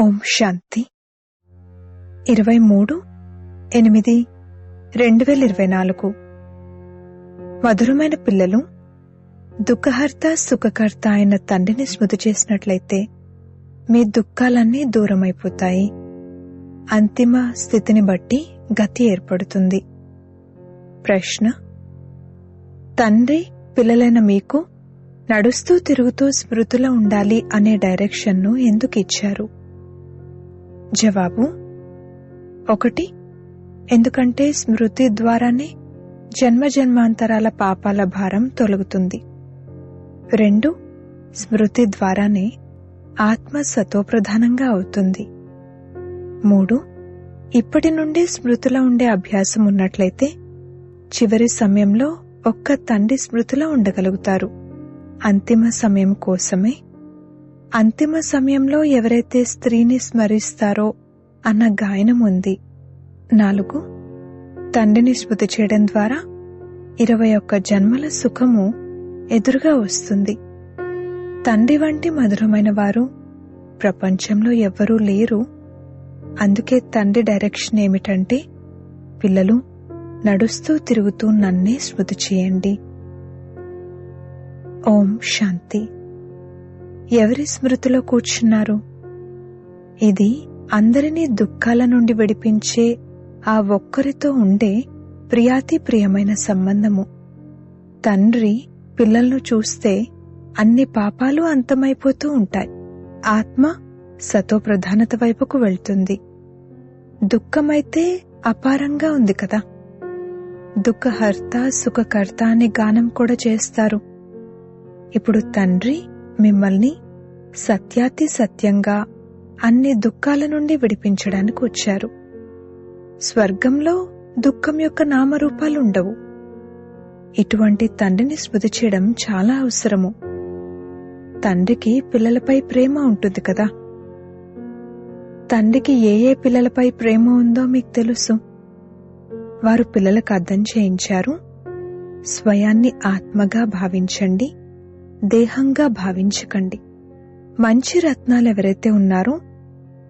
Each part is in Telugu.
ఓం శాంతి. ఇరవై మూడు ఎనిమిది రెండు వేల ఇరవై నాలుగు మధురమైన పిల్లలు దుఃఖహర్త సుఖకర్త అయిన తండ్రిని స్మృతి చేసినట్లయితే మీ దుఃఖాలన్నీ దూరమైపోతాయి. అంతిమ స్థితిని బట్టి గతి ఏర్పడుతుంది. ప్రశ్న తండ్రి పిల్లలైన మీకు నడుస్తూ తిరుగుతూ స్మృతిలో ఉండాలి అనే డైరెక్షన్ను ఎందుకు ఇచ్చారు? జవాబు ఒకటి ఎందుకంటే స్మృతి ద్వారానే జన్మ జన్మాంతరాల పాపాల భారం తొలగుతుంది. రెండు స్మృతి ద్వారానే ఆత్మ సతోప్రధానంగా అవుతుంది. మూడు ఇప్పటి నుండి స్మృతిలో ఉండే అభ్యాసం ఉన్నట్లయితే చివరి సమయంలో ఒక్క తండ్రి స్మృతిలో ఉండగలుగుతారు. అంతిమ సమయం కోసమే అంతిమ సమయంలో ఎవరైతే స్త్రీని స్మరిస్తారో అన్న గాయనం ఉంది. నాలుగు తండ్రిని స్మృతి చేయడం ద్వారా ఇరవై ఒక్క జన్మల సుఖము ఎదురుగా వస్తుంది. తండ్రి వంటి మధురమైన వారు ప్రపంచంలో ఎవ్వరూ లేరు. అందుకే తండ్రి డైరెక్షన్ ఏమిటంటే పిల్లలు నడుస్తూ తిరుగుతూ నన్నే స్మృతి చేయండి. ఓం శాంతి. ఎవరి స్మృతిలో కూర్చున్నారు? ఇది అందరినీ దుఃఖాల నుండి విడిపించే ఆ ఒక్కరితో ఉండే ప్రియాతి ప్రియమైన సంబంధము. తండ్రి పిల్లలను చూస్తే అన్ని పాపాలు అంతమైపోతూ ఉంటాయి. ఆత్మ సతో ప్రధానత వైపుకు వెళ్తుంది. దుఃఖమైతే అపారంగా ఉంది కదా. దుఃఖహర్త సుఖకర్త అనే గానం కూడా చేస్తారు. ఇప్పుడు తండ్రి మిమ్మల్ని సత్యాతి సత్యంగా అన్ని దుఃఖాల నుండి విడిపించడానికి వచ్చారు. స్వర్గంలో దుఃఖం యొక్క నామరూపాలు ఉండవు ఇటువంటి తండ్రిని స్మృతి చేయడం చాలా అవసరము. తండ్రికి పిల్లలపై ప్రేమ ఉంటుంది కదా. తండ్రికి ఏ ఏ పిల్లలపై ప్రేమ ఉందో మీకు తెలుసు. వారు పిల్లలకు అర్థం చేయించారు. స్వయాన్ని ఆత్మగా భావించండి. దేహంగా భావించకండి. మంచి రత్నాలు ఎవరైతే ఉన్నారో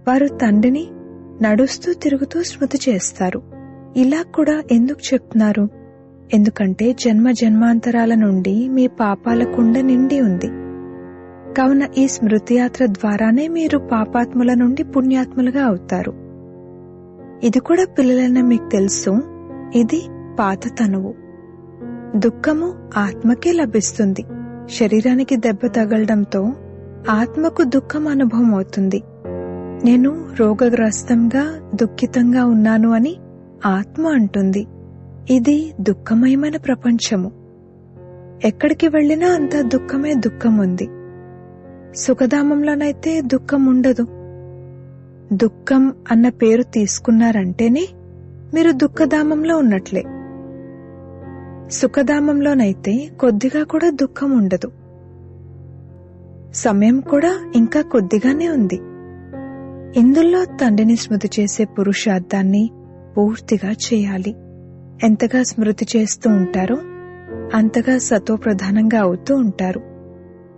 వారు తండ్రిని నడుస్తూ తిరుగుతూ స్మృతి చేస్తారు. ఇలా కూడా ఎందుకు చెప్తున్నారు? ఎందుకంటే జన్మ జన్మాంతరాల నుండి మీ పాపాల కుండ నిండి ఉంది. కావున ఈ స్మృతియాత్ర ద్వారానే మీరు పాపాత్ముల నుండి పుణ్యాత్ములుగా అవుతారు. ఇది కూడా పిల్లలైన మీకు తెలుసు ఇది పాత తనువు. దుఃఖము ఆత్మకే లభిస్తుంది. శరీరానికి దెబ్బ తగలడంతో ఆత్మకు దుఃఖం అనుభవం అవుతుంది నేను రోగగ్రస్తంగా దుఃఖితంగా ఉన్నాను అని ఆత్మ అంటుంది. ఇది దుఃఖమయమైన ప్రపంచము. ఎక్కడికి వెళ్ళినా అంత దుఃఖమే దుఃఖం ఉంది సుఖధామంలోనైతే దుఃఖం ఉండదు దుఃఖం అన్న పేరు తీసుకున్నారంటేనే మీరు దుఃఖధామంలో ఉన్నట్లే. సుఖధామంలోనైతే కొద్దిగా కూడా దుఃఖం ఉండదు. సమయం కూడా ఇంకా కొద్దిగానే ఉంది. ఇందులో తండ్రిని స్మృతి చేసే పురుషార్థాన్ని పూర్తిగా చేయాలి. ఎంతగా స్మృతి చేస్తూ ఉంటారో అంతగా సతోప్రధానంగా అవుతూ ఉంటారు.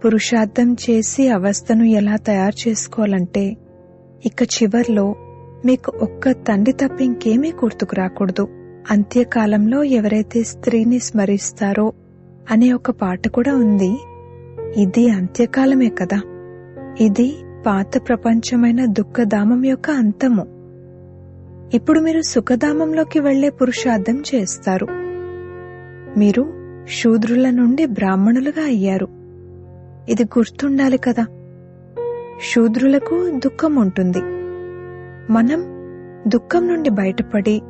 పురుషార్థం చేసి అవస్థను ఎలా తయారు చేసుకోవాలంటే ఇక చివర్లో మీకు ఒక్క తండ్రి తప్ప ఇంకేమీ గుర్తుకు రాకూడదు. అంత్యకాలంలో ఎవరైతే స్త్రీని స్మరిస్తారో అనే ఒక పాట కూడా ఉంది. ఇది అంత్యకాలమే కదా. ఇది పాత ప్రపంచమైన దుఃఖధామం యొక్క అంతము. ఇప్పుడు మీరు సుఖధామంలోకి వెళ్ళే పురుషార్థం చేస్తారు. మీరు శూద్రుల నుండి బ్రాహ్మణులుగా అయ్యారు. ఇది గుర్తుండాలి కదా. శూద్రులకు దుఃఖం ఉంటుంది. మనం దుఃఖం నుండి బయటపడి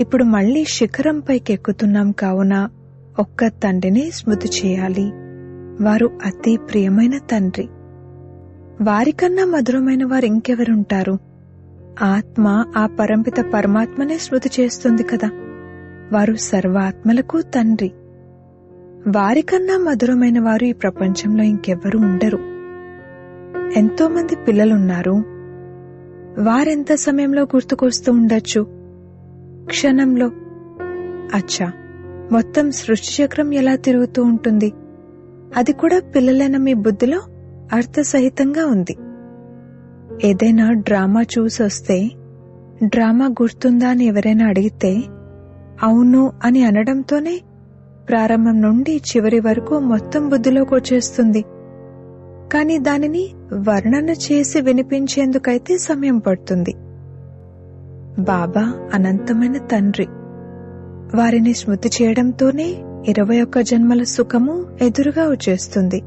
ఇప్పుడు మళ్ళీ శిఖరంపైకి ఎక్కుతున్నాం కావున ఒక్క తండ్రిని స్మృతి చేయాలి. వారు అతి ప్రియమైన తండ్రి. వారికన్నా మధురమైన వారు ఇంకెవరుంటారు ఆత్మ ఆ పరంపిత పరమాత్మనే స్మృతి చేస్తుంది కదా. వారు సర్వాత్మలకు తండ్రి. వారికన్నా మధురమైన వారు ఈ ప్రపంచంలో ఇంకెవ్వరూ ఉండరు. ఎంతోమంది పిల్లలున్నారు. వారెంత సమయంలో గుర్తుకొస్తూ ఉండొచ్చు? క్షణంలో అచ్చా మొత్తం సృష్టి చక్రం ఎలా తిరుగుతూ ఉంటుంది? అది కూడా పిల్లలైన మీ బుద్ధిలో అర్థసహితంగా ఉంది. ఏదైనా డ్రామా చూసొస్తే డ్రామా గుర్తుందా అని ఎవరైనా అడిగితే అవును అని అనడంతోనే ప్రారంభం నుండి చివరి వరకు మొత్తం బుద్ధిలోకి వచ్చేస్తుంది. కానీ దానిని వర్ణన చేసి వినిపించేందుకైతే సమయం పడుతుంది. బాబా అనంతమైన తండ్రి. వారిని స్మృతి చేయడంతోనే ఇరవై ఒక్క జన్మల సుఖము ఎదురుగా వచ్చేస్తుంది.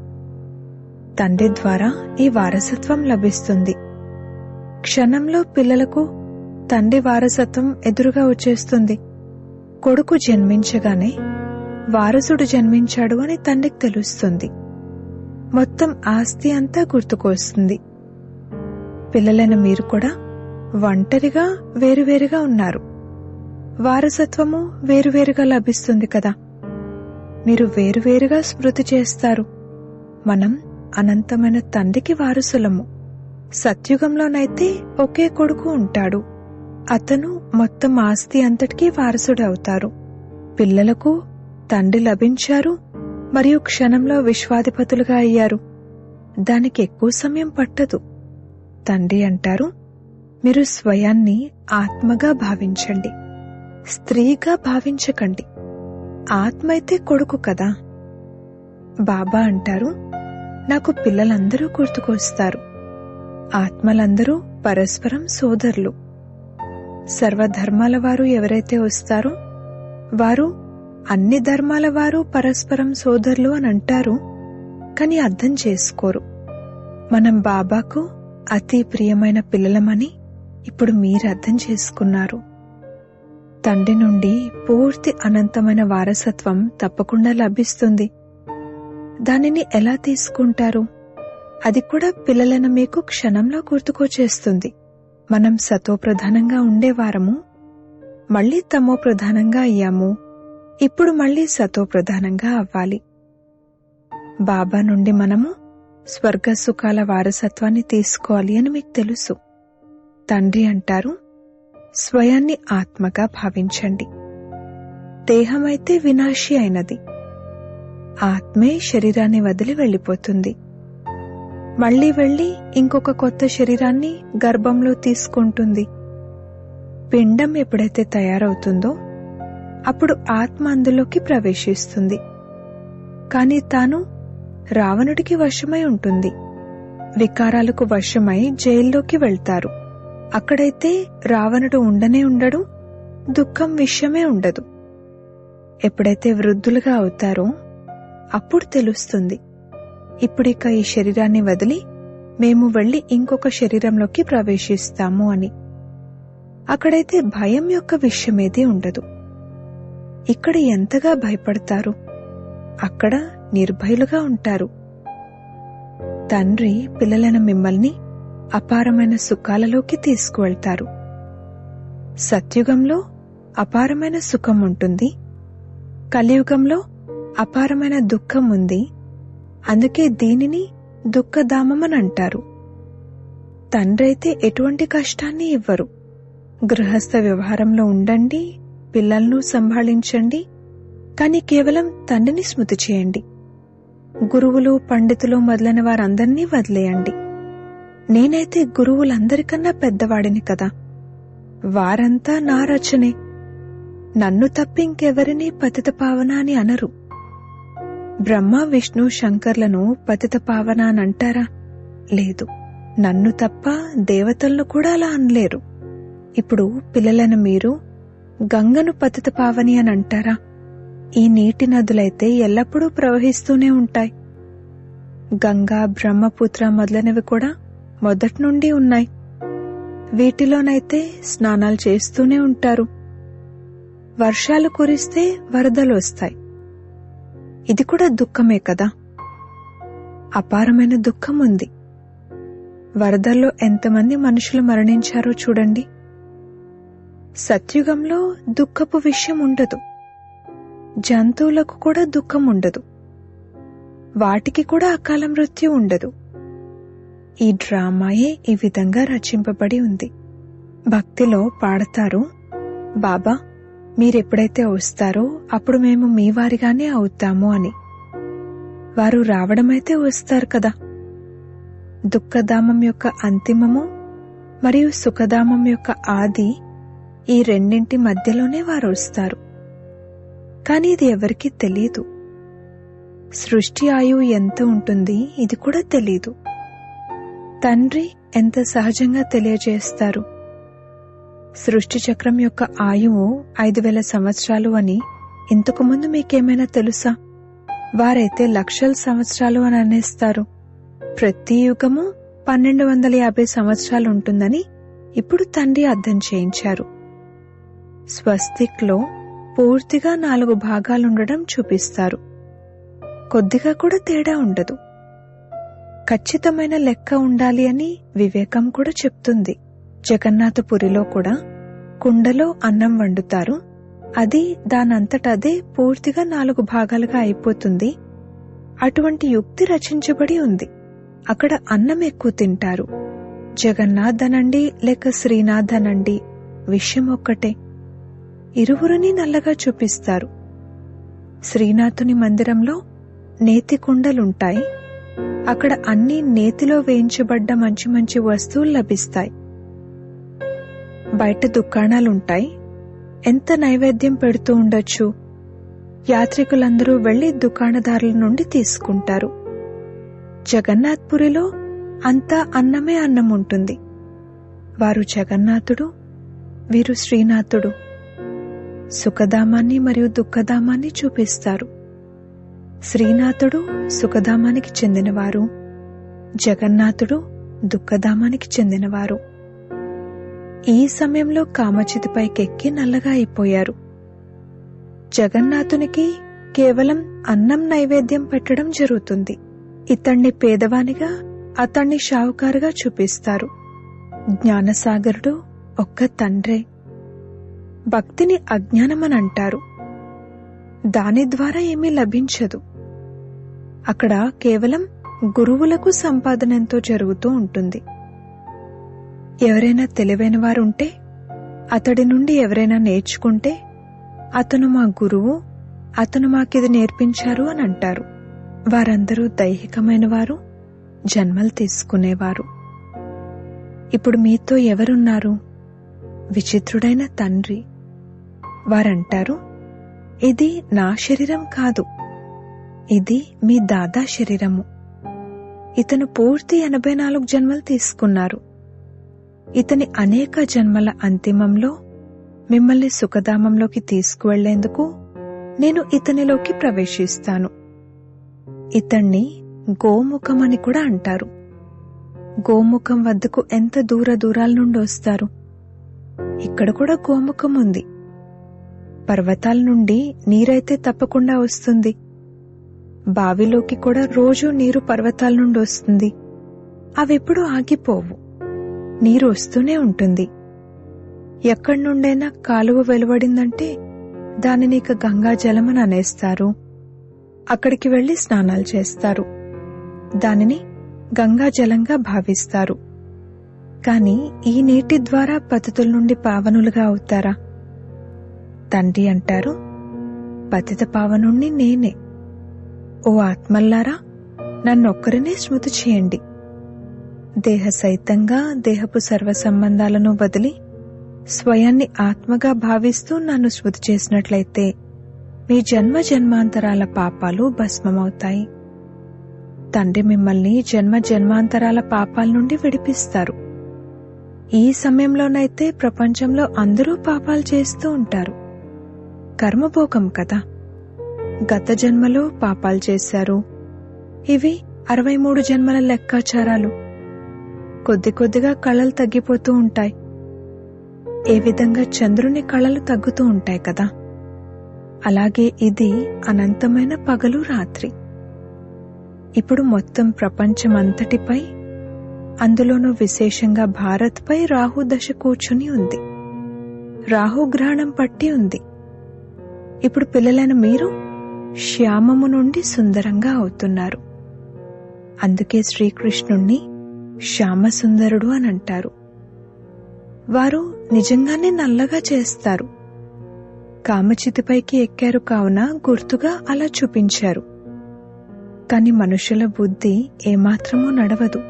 తండ్రి ద్వారా ఈ వారసత్వం లభిస్తుంది. క్షణంలో పిల్లలకు తండ్రి వారసత్వం ఎదురుగా వచ్చేస్తుంది. కొడుకు జన్మించగానే వారసుడు జన్మించాడు అని తండ్రికి తెలుస్తుంది. మొత్తం ఆస్తి అంతా గుర్తుకొస్తుంది. పిల్లలైన మీరు కూడా ఒంటరిగా వేరువేరుగా ఉన్నారు. వారసత్వము వేరువేరుగా లభిస్తుంది కదా. మీరు వేరువేరుగా స్మృతి చేస్తారు. మనం అనంతమైన తండ్రికి వారసులము. సత్యుగంలోనైతే ఒకే కొడుకు ఉంటాడు. అతను మొత్తం ఆస్తి అంతటికీ వారసుడవుతారు. పిల్లలకు తండ్రి లభించారు మరియు క్షణంలో విశ్వాధిపతులుగా అయ్యారు. దానికి ఎక్కువ సమయం పట్టదు. తండ్రి అంటారు మీరు స్వయాన్ని ఆత్మగా భావించండి. స్త్రీగా భావించకండి. ఆత్మ అయితే కొడుకు కదా. బాబా అంటారు నాకు పిల్లలందరూ గుర్తుకొస్తారు. ఆత్మలందరూ పరస్పరం సోదరులు. సర్వధర్మాల వారు ఎవరైతే వస్తారో వారు అన్ని ధర్మాల వారు పరస్పరం సోదరులు అని అంటారు కానీ అర్థం చేసుకోరు. మనం బాబాకు అతి ప్రియమైన పిల్లలమని ఇప్పుడు మీరు అర్థం చేసుకున్నారు. తండ్రి నుండి పూర్తి అనంతమైన వారసత్వం తప్పకుండా లభిస్తుంది. దానిని ఎలా తీసుకుంటారు? అది కూడా పిల్లలను మీకు క్షణంలో గుర్తుకొచ్చేస్తుంది. మనం సతోప్రధానంగా ఉండేవారము మళ్ళీ తమో ప్రధానంగా అయ్యాము ఇప్పుడు మళ్ళీ సతోప్రధానంగా అవ్వాలి. బాబా నుండి మనము స్వర్గ సుఖాల వారసత్వాన్ని తీసుకోవాలి అని మీకు తెలుసు. తండ్రి అంటారు స్వయాన్ని ఆత్మగా భావించండి. దేహమైతే వినాశి అయినది. ఆత్మే శరీరాన్ని వదిలి వెళ్ళిపోతుంది. మళ్ళీ వెళ్ళి ఇంకొక కొత్త శరీరాన్ని గర్భంలో తీసుకుంటుంది. పిండం ఎప్పుడైతే తయారవుతుందో అప్పుడు ఆత్మ అందులోకి ప్రవేశిస్తుంది. కాని తాను రావణుడికి వశమై ఉంటుంది. వికారాలకు వశమై జైల్లోకి వెళ్తారు. అక్కడైతే రావణుడు ఉండనే ఉండడు దుఃఖం విషయమే ఉండదు. ఎప్పుడైతే వృద్ధులుగా అవుతారో అప్పుడు తెలుస్తుంది. ఇప్పుడిక ఈ శరీరాన్ని వదిలి మేము వెళ్ళి ఇంకొక శరీరంలోకి ప్రవేశిస్తాము అని. అక్కడైతే భయం యొక్క విషయమేది ఉండదు. ఇక్కడ ఎంతగా భయపడతారు? అక్కడ నిర్భయులుగా ఉంటారు. తండ్రి పిల్లలైన మిమ్మల్ని అపారమైన సుఖాలలోకి తీసుకువెళ్తారు. సత్యుగంలో అపారమైన సుఖం ఉంటుంది కలియుగంలో అపారమైన దుఃఖం ఉంది అందుకే దీనిని దుఃఖధామమని అంటారు తండ్రైతే ఎటువంటి కష్టాన్ని ఇవ్వరు. గృహస్థ వ్యవహారంలో ఉండండి పిల్లలను సంభాళించండి కానీ కేవలం తండ్రిని స్మృతి చేయండి. గురువులు పండితులు మొదలైన వారందరినీ వదిలేయండి. నేనైతే గురువులందరికన్నా పెద్దవాడిని కదా. వారంతా నా రచనే. నన్ను తప్ప ఇంకెవరినీ పతిత అని అనరు. బ్రహ్మ విష్ణు శంకర్లను పతిత పావన అని అంటారా? లేదు. నన్ను తప్ప దేవతలను కూడా అలా అనలేరు. ఇప్పుడు పిల్లలను మీరు గంగను పతిత పావని అని అంటారా? ఈ నీటి నదులైతే ఎల్లప్పుడూ ప్రవహిస్తూనే ఉంటాయి. గంగా బ్రహ్మపుత్ర మొదలైనవి కూడా మొదటి నుండి ఉన్నాయి. వీటిలోనైతే స్నానాలు చేస్తూనే ఉంటారు. వర్షాలు కురిస్తే వరదలు వస్తాయి. ఇది కూడా దుఃఖమే కదా? అపారమైన దుఃఖం ఉంది. వరదల్లో ఎంతమంది మనుషులు మరణించారో చూడండి. సత్యుగంలో దుఃఖపు విషయం ఉండదు. జంతువులకు కూడా దుఃఖం ఉండదు. వాటికి కూడా అకాల మృత్యు ఉండదు. ఈ డ్రామాయే ఈ విధంగా రచింపబడి ఉంది. భక్తిలో పాడతారు బాబా మీరెప్పుడైతే వస్తారో అప్పుడు మేము మీ వారిగానే అవుతాము అని. వారు రావడమైతే వస్తారు కదా. దుఃఖధామం యొక్క అంతిమము మరియు సుఖధామం యొక్క ఆది ఈ రెండింటి మధ్యలోనే వారు వస్తారు. కానీ ఇది ఎవరికీ తెలియదు సృష్టి ఆయువు ఎంత ఉంటుంది ఇది కూడా తెలీదు. తండ్రి ఎంత సహజంగా తెలియజేస్తారు? సృష్టి చక్రం యొక్క ఆయువు ఐదు వేల సంవత్సరాలు అని ఇంతకుముందు మీకేమైనా తెలుసా? వారైతే లక్షల సంవత్సరాలు అని అనేస్తారు. ప్రతి యుగము పన్నెండు వందల యాభై సంవత్సరాలు ఉంటుందని ఇప్పుడు తండ్రి అర్థం చేయించారు. స్వస్తిక్లో పూర్తిగా నాలుగు భాగాలుండడం చూపిస్తారు. కొద్దిగా కూడా తేడా ఉండదు. ఖచ్చితమైన లెక్క ఉండాలి అని వివేకం కూడా చెప్తుంది. జగన్నాథపురిలో కూడా కుండలో అన్నం వండుతారు. అది దానంతటదే పూర్తిగా నాలుగు భాగాలుగా అయిపోతుంది. అటువంటి యుక్తి రచించబడి ఉంది. అక్కడ అన్నం ఎక్కువ తింటారు. జగన్నాథ్ అనండి లేక శ్రీనాథ్ అనండి విషయం ఒక్కటే. ఇరువురిని నల్లగా చూపిస్తారు. శ్రీనాథుని మందిరంలో నేతి కుండలుంటాయి. అక్కడ అన్ని నేతిలో వేయించబడ్డ మంచి మంచి వస్తువులు లభిస్తాయి. బయట దుకాణాలుంటాయి. ఎంత నైవేద్యం పెడుతూ ఉండొచ్చు? యాత్రికులందరూ వెళ్ళి దుకాణదారుల నుండి తీసుకుంటారు. జగన్నాథ్పురిలో అంతా అన్నమే అన్నం ఉంటుంది వారు జగన్నాథుడు వీరు శ్రీనాథుడు. సుఖధామాన్ని మరియు దుఃఖధామాన్ని చూపిస్తారు. శ్రీనాథుడు సుఖధామానికి చెందినవారు. జగన్నాథుడు దుఃఖధామానికి చెందినవారు. ఈ సమయంలో కామచితిపైకెక్కి నల్లగా అయిపోయారు. జగన్నాథునికి కేవలం అన్నం నైవేద్యం పెట్టడం జరుగుతుంది. ఇతణ్ణి పేదవానిగా అతణ్ణి షావుకారుగా చూపిస్తారు. జ్ఞానసాగరుడు ఒక్క తండ్రే. భక్తిని అజ్ఞానమని అంటారు దాని ద్వారా ఏమీ లభించదు. అక్కడ కేవలం గురువులకు సంపాదనంతో జరుగుతూ ఉంటుంది. ఎవరైనా తెలివైన వారుంటే అతడి నుండి ఎవరైనా నేర్చుకుంటే అతను మా గురువు అతను మాకిది నేర్పించారు అని అంటారు. వారందరూ దైహికమైన వారు జన్మలు తీసుకునేవారు. ఇప్పుడు మీతో ఎవరున్నారు? విచిత్రుడైన తండ్రి. వారంటారు ఇది నా శరీరం కాదు. ఇది మీ దాదా శరీరము. ఇతను పూర్తి ఎనభై నాలుగు జన్మలు తీసుకున్నారు. ఇతని అనేక జన్మల అంతిమంలో మిమ్మల్ని సుఖధామంలోకి తీసుకువెళ్ళేందుకు నేను ఇతనిలోకి ప్రవేశిస్తాను. ఇతన్ని గోముఖమని కూడా అంటారు. గోముఖం వద్దకు ఎంత దూర దూరాల నుండి వస్తారు? ఇక్కడ కూడా గోముఖం ఉంది. పర్వతాల నుండి నీరైతే తప్పకుండా వస్తుంది. బావిలోకి కూడా రోజూ నీరు పర్వతాల నుండి వస్తుంది. అవెప్పుడు ఆగిపోవు. నీరు వస్తూనే ఉంటుంది. ఎక్కడి నుండైనా కాలువ వెలువడిందంటే దానిని ఇక గంగా జలమని అనేస్తారు. అక్కడికి వెళ్ళి స్నానాలు చేస్తారు. దానిని గంగా జలంగా భావిస్తారు. కాని ఈ నీటి ద్వారా పతితుల నుండి పావనులుగా అవుతారా? తండ్రి అంటారు పతిత పావనుణ్ణి నేనే. ఓ ఆత్మల్లారా నన్నొక్కరినే స్మృతి చేయండి. దేహ సైతంగా దేహపు సర్వ సంబంధాలను వదిలి స్వయాన్ని ఆత్మగా భావిస్తూ నన్ను స్మృతి చేసినట్లయితే మీ జన్మ జన్మాంతరాల పాపాలు భస్మమవుతాయి. తండ్రి మిమ్మల్ని జన్మ జన్మాంతరాల పాపాల నుండి విడిపిస్తారు. ఈ సమయంలోనైతే ప్రపంచంలో అందరూ పాపాలు చేస్తూ ఉంటారు. కర్మభోగం కదా. గత జన్మలో పాపాలు చేశారు. ఇవి అరవై మూడు జన్మల లెక్కాచారాలు. కొద్ది కొద్దిగా కళలు తగ్గిపోతూ ఉంటాయి. ఏ విధంగా చంద్రుని కళలు తగ్గుతూ ఉంటాయి కదా? అలాగే ఇది అనంతమైన పగలు రాత్రి. ఇప్పుడు మొత్తం ప్రపంచమంతటిపై అందులోనూ విశేషంగా భారత్పై రాహు దశ కూర్చుని ఉంది. రాహుగ్రహణం పట్టి ఉంది. ఇప్పుడు పిల్లలైన మీరు శ్యామము నుండి సుందరంగా అవుతున్నారు. అందుకే శ్రీకృష్ణుణ్ణి శ్యామసుందరుడు అని అంటారు. వారు నిజంగానే నల్లగా చేస్తారు. కామచితిపైకి ఎక్కారు కావున గుర్తుగా అలా చూపించారు. కాని మనుషుల బుద్ధి ఏమాత్రమూ నడవదు.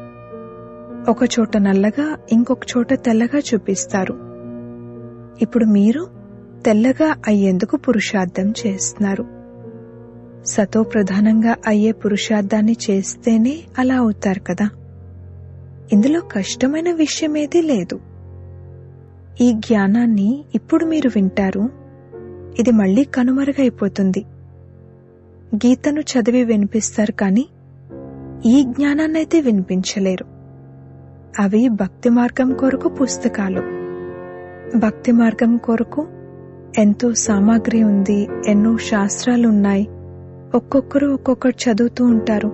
ఒకచోట నల్లగా ఇంకొక చోట తెల్లగా చూపిస్తారు. ఇప్పుడు మీరు తెల్లగా అయ్యేందుకు పురుషార్థం చేస్తున్నారు. సతో ప్రధానంగా అయ్యే పురుషార్థాన్ని చేస్తేనే అలా అవుతారు కదా. ఇందులో కష్టమైన విషయమేదీ లేదు. ఈ జ్ఞానాన్ని ఇప్పుడు మీరు వింటారు. ఇది మళ్ళీ కనుమరుగైపోతుంది. గీతను చదివి వినిపిస్తారు కానీ ఈ జ్ఞానాన్నైతే వినిపించలేరు. అవి భక్తి మార్గం కొరకు పుస్తకాలు. భక్తి మార్గం కొరకు ఎంతో సామాగ్రి ఉంది ఎన్నో శాస్త్రాలు ఉన్నాయి ఒక్కొక్కరు ఒక్కొక్కటి చదువుతూ ఉంటారు.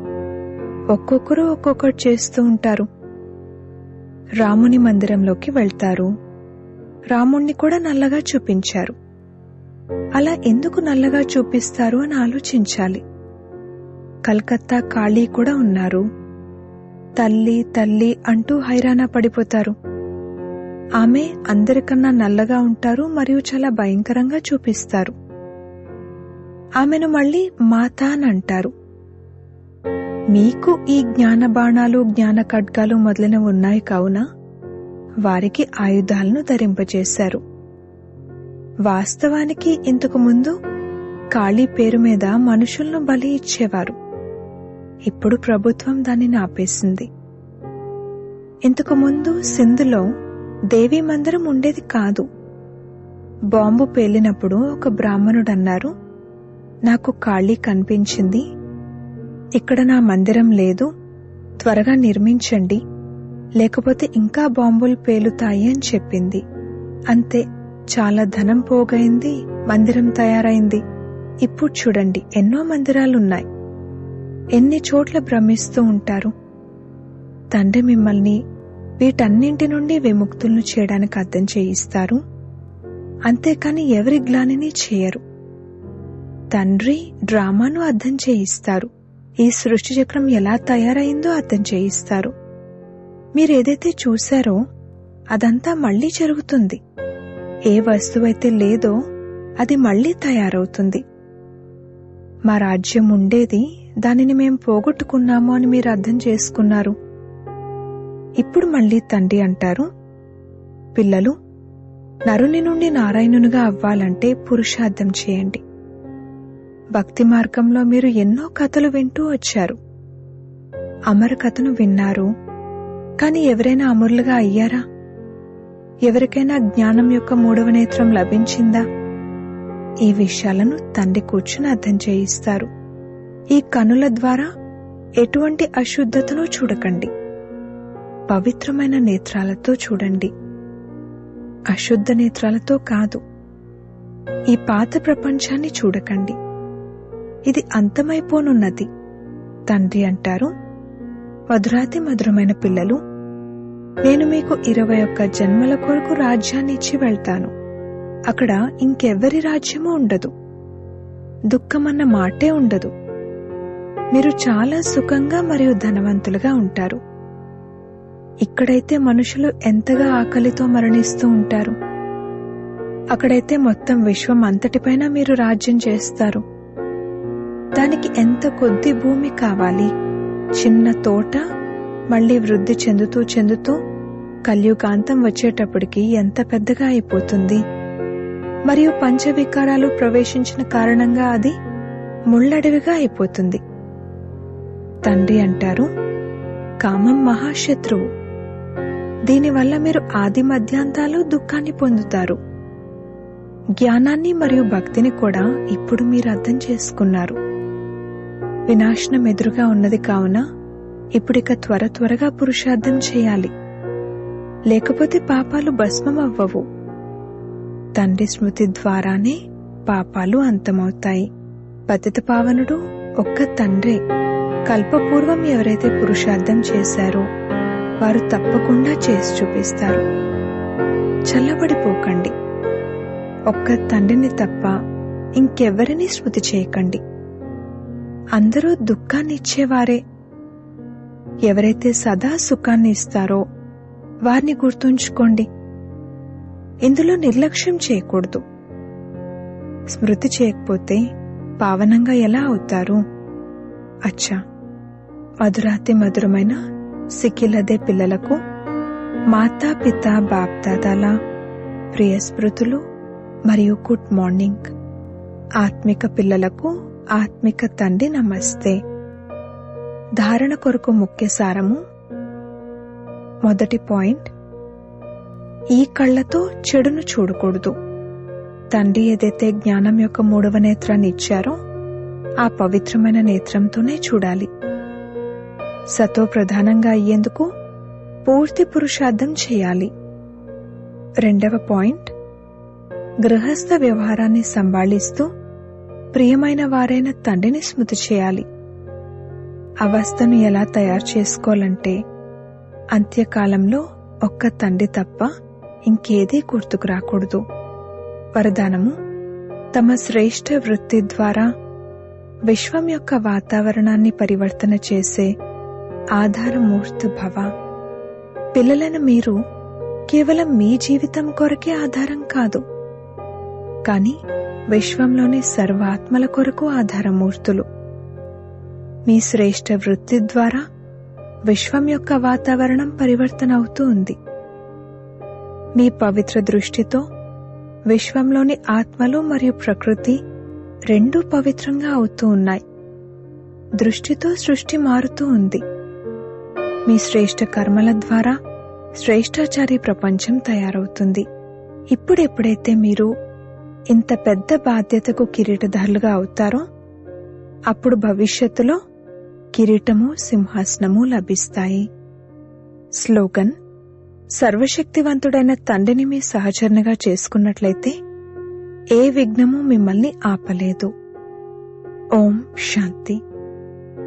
ఒక్కొక్కరు ఒక్కొక్కటి చేస్తూ ఉంటారు. రాముని మందిరంలోకి వెళ్తారు. రాముణ్ణి కూడా నల్లగా చూపించారు. అలా ఎందుకు నల్లగా చూపిస్తారు అని ఆలోచించాలి. కల్కత్తా కాళీ కూడా ఉన్నారు. తల్లి తల్లి అంటూ హైరాణ పడిపోతారు. ఆమె అందరికన్నా నల్లగా ఉంటారు మరియు చాలా భయంకరంగా చూపిస్తారు. ఆమెను మళ్ళీ మాత అని అంటారు మీకు ఈ జ్ఞాన బాణాలు జ్ఞాన ఖడ్గాలు మొదలైనవి ఉన్నాయి కావున వారికి ఆయుధాలను ధరింపజేశారు. వాస్తవానికి ఇంతకు ముందు కాళీ పేరు మీద మనుషులను బలి ఇచ్చేవారు. ఇప్పుడు ప్రభుత్వం దానిని ఆపేసింది. ఇంతకు ముందు సింధులో దేవీ మందిరం ఉండేది కాదు. బాంబు పేలినప్పుడు ఒక బ్రాహ్మణుడు అన్నారు నాకు ఖాళీ కనిపించింది. ఇక్కడ నా మందిరం లేదు. త్వరగా నిర్మించండి. లేకపోతే ఇంకా బాంబులు పేలుతాయి అని చెప్పింది. అంతే చాలా ధనం పోగైంది మందిరం తయారైంది. ఇప్పుడు చూడండి ఎన్నో మందిరాలున్నాయి. ఎన్ని చోట్ల భ్రమిస్తూ ఉంటారు. తండ్రి మిమ్మల్ని వీటన్నింటి నుండి విముక్తులను చేయడానికి అర్థం చేయిస్తారు. అంతేకాని ఎవరి గ్లానిని చేయరు. తండ్రి డ్రామాను అర్థం చేయిస్తారు. ఈ సృష్టి చక్రం ఎలా తయారైందో అర్థం చేయిస్తారు. మీరేదైతే చూశారో అదంతా మళ్ళీ జరుగుతుంది. ఏ వస్తువైతే లేదో అది మళ్ళీ తయారవుతుంది. మా రాజ్యం ఉండేది దానిని మేం పోగొట్టుకున్నాము అని మీరు అర్థం చేసుకున్నారు. ఇప్పుడు మళ్ళీ తండ్రి అంటారు పిల్లలు నరుని నుండి నారాయణునిగా అవ్వాలంటే పురుషార్థం చేయండి. భక్తి మార్గంలో మీరు ఎన్నో కథలు వింటూ వచ్చారు. అమర కథను విన్నారు. కాని ఎవరైనా అమరులుగా అయ్యారా? ఎవరికైనా జ్ఞానం యొక్క మూడవ నేత్రం లభించిందా? ఈ విషయాలను తండ్రి కూర్చుని అర్థం చేయిస్తారు. ఈ కనుల ద్వారా ఎటువంటి అశుద్ధతను చూడకండి. పవిత్రమైన నేత్రాలతో చూడండి. అశుద్ధ నేత్రాలతో కాదు. ఈ పాత ప్రపంచాన్ని చూడకండి. ఇది అంతమైపోనున్నది. తండ్రి అంటారు మధురాతి మధురమైన పిల్లలు నేను మీకు ఇరవై ఒక్క జన్మల కొరకు రాజ్యాన్ని ఇచ్చి వెళ్తాను. అక్కడ ఇంకెవ్వరి రాజ్యమూ ఉండదు. దుఃఖమన్న మాటే ఉండదు. మీరు చాలా సుఖంగా మరియు ధనవంతులుగా ఉంటారు. ఇక్కడైతే మనుషులు ఎంతగా ఆకలితో మరణిస్తూ ఉంటారు. అక్కడైతే మొత్తం విశ్వం అంతటిపైన మీరు రాజ్యం చేస్తారు. దానికి ఎంత కొద్ది భూమి కావాలి? చిన్న తోట మళ్ళీ వృద్ధి చెందుతూ చెందుతూ కల్యుగాంతం వచ్చేటప్పటికి ఎంత పెద్దగా అయిపోతుంది? మరియు పంచవికారాలు ప్రవేశించిన కారణంగా అది ముళ్ళడవిగా అయిపోతుంది. తండ్రి అంటారు కామం మహాశత్రువు. దీనివల్ల మీరు ఆది మధ్యాంతాలు దుఃఖాన్ని పొందుతారు. జ్ఞానాన్ని మరియు భక్తిని కూడా ఇప్పుడు మీరు అర్థం చేసుకున్నారు. వినాశనం ఎదురుగా ఉన్నది కావున ఇప్పుడిక త్వర త్వరగా పురుషార్థం చేయాలి. లేకపోతే పాపాలు భస్మం అవ్వవు. తండ్రి స్మృతి ద్వారానే పాపాలు అంతమవుతాయి. పతిత పావనుడు ఒక్క తండ్రే. కల్పపూర్వం ఎవరైతే పురుషార్థం చేశారో వారు తప్పకుండా చేసి చూపిస్తారు. చల్లబడిపోకండి ఒక్క తండ్రిని తప్ప ఇంకెవరిని స్మృతి చేయకండి. అందరూ దుఃఖాన్ని ఇచ్చేవారే ఎవరైతే సదా సుఖాన్ని ఇస్తారో వారిని గుర్తుంచుకోండి. ఇందులో నిర్లక్ష్యం చేయకూడదు. స్మృతి చేయకపోతే పావనంగా ఎలా అవుతారు? అచ్చా! మధురాతి మధురమైన సిక్కిలదే పిల్లలకు మాతా పిత బాప్దాదాల ప్రియ స్మృతులు మరియు గుడ్ మార్నింగ్. ఆత్మిక పిల్లలకు ఆత్మిక తండ్రి నమస్తే. ధారణ కొరకు ముఖ్య సారము. మొదటి పాయింట్. ఈ కళ్ళతో చెడును చూడకూడదు. తండ్రి ఏదైతే జ్ఞానం యొక్క మూడవ నేత్రాన్ని ఇచ్చారో ఆ పవిత్రమైన నేత్రంతోనే చూడాలి. సతో ప్రధానంగా అయ్యేందుకు పూర్తి పురుషార్థం చేయాలి. రెండవ పాయింట్. గృహస్థ వ్యవహారాన్ని సంభాళిస్తూ ప్రియమైన వారైన తండ్రిని స్మృతి చేయాలి. అవస్థను ఎలా తయారు చేసుకోవాలంటే అంత్యకాలంలో ఒక్క తండ్రి తప్ప ఇంకేదీ గుర్తుకు రాకూడదు. వరదానము తమ శ్రేష్ఠ వృత్తి ద్వారా విశ్వం యొక్క వాతావరణాన్ని పరివర్తన చేసే ఆధారమూర్తి భవ. పిల్లలను మీరు కేవలం మీ జీవితం కొరకే ఆధారం కాదు. కానీ విశ్వంలోని సర్వాత్మల కొరకు ఆధారమూర్తులు. మీ శ్రేష్ఠ వృత్తి ద్వారా విశ్వం యొక్క వాతావరణం పరివర్తన అవుతూ ఉంది. మీ పవిత్ర దృష్టితో విశ్వంలోని ఆత్మలు మరియు ప్రకృతి రెండూ పవిత్రంగా అవుతూ ఉన్నాయి. దృష్టితో సృష్టి మారుతూ ఉంది. మీ శ్రేష్ఠ కర్మల ద్వారా శ్రేష్టాచారి ప్రపంచం తయారవుతుంది. ఇప్పుడెప్పుడైతే మీరు ఇంత పెద్ద బాధ్యతకు కిరీటధారులుగా అవుతారో అప్పుడు భవిష్యత్తులో కిరీటము సింహాసనము లభిస్తాయి. స్లోగన్ సర్వశక్తివంతుడైన తండ్రిని మీ సహచరణగా చేసుకున్నట్లయితే ఏ విఘ్నము మిమ్మల్ని ఆపలేదు. ఓం శాంతి.